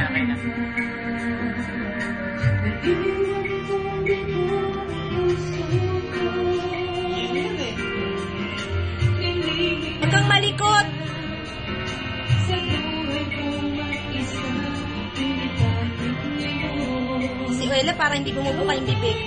na, okay na. Huwag kang malikot. Si Uela parang hindi bumubuka yung bibig.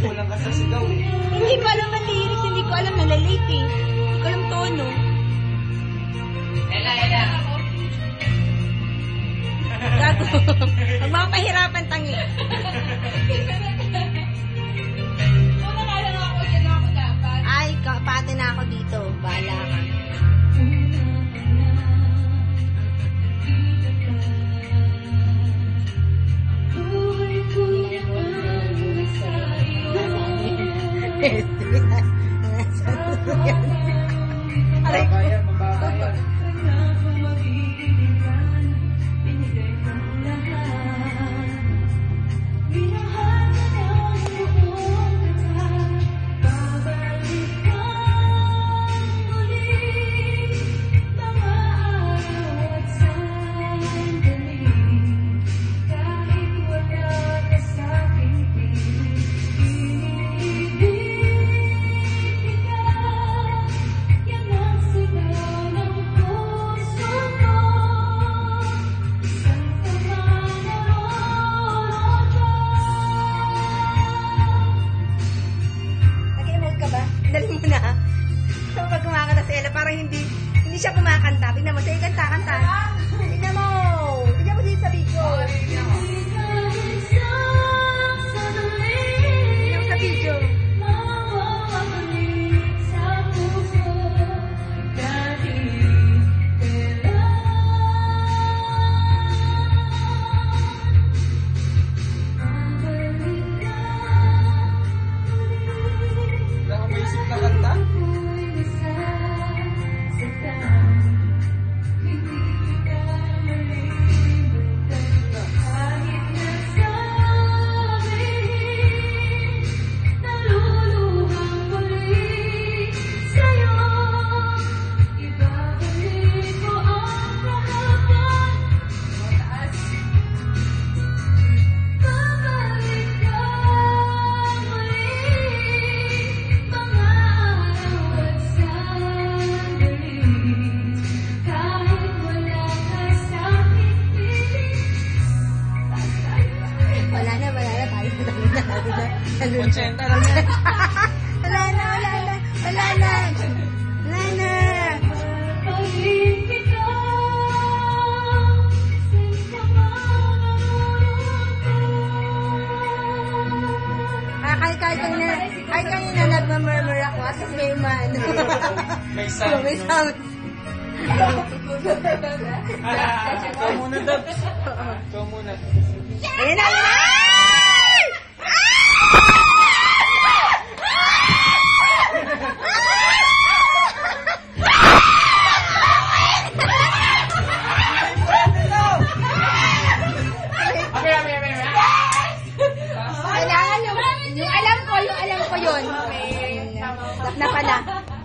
Kulang ka sa sigaw eh. Hindi ko alam ang lyrics, hindi ko alam, nalalate eh. Hindi ko alam tono. Ela, Ela. Gago. Huwag makapahirapan tangi. Aray ko. Yan. Parang hindi hindi siya kumakanta. Tignan mo, sige, kanta, 80 lang yan. wala na, wala na, wala na. Wala na. Ah, kahit kahit kanina, kahit kanina nagmamurmur ako kasi may man. may sound. may sound. Ah, ah, ah. Ikaw muna, Dabs. Ikaw muna. Ayan na! Na pala.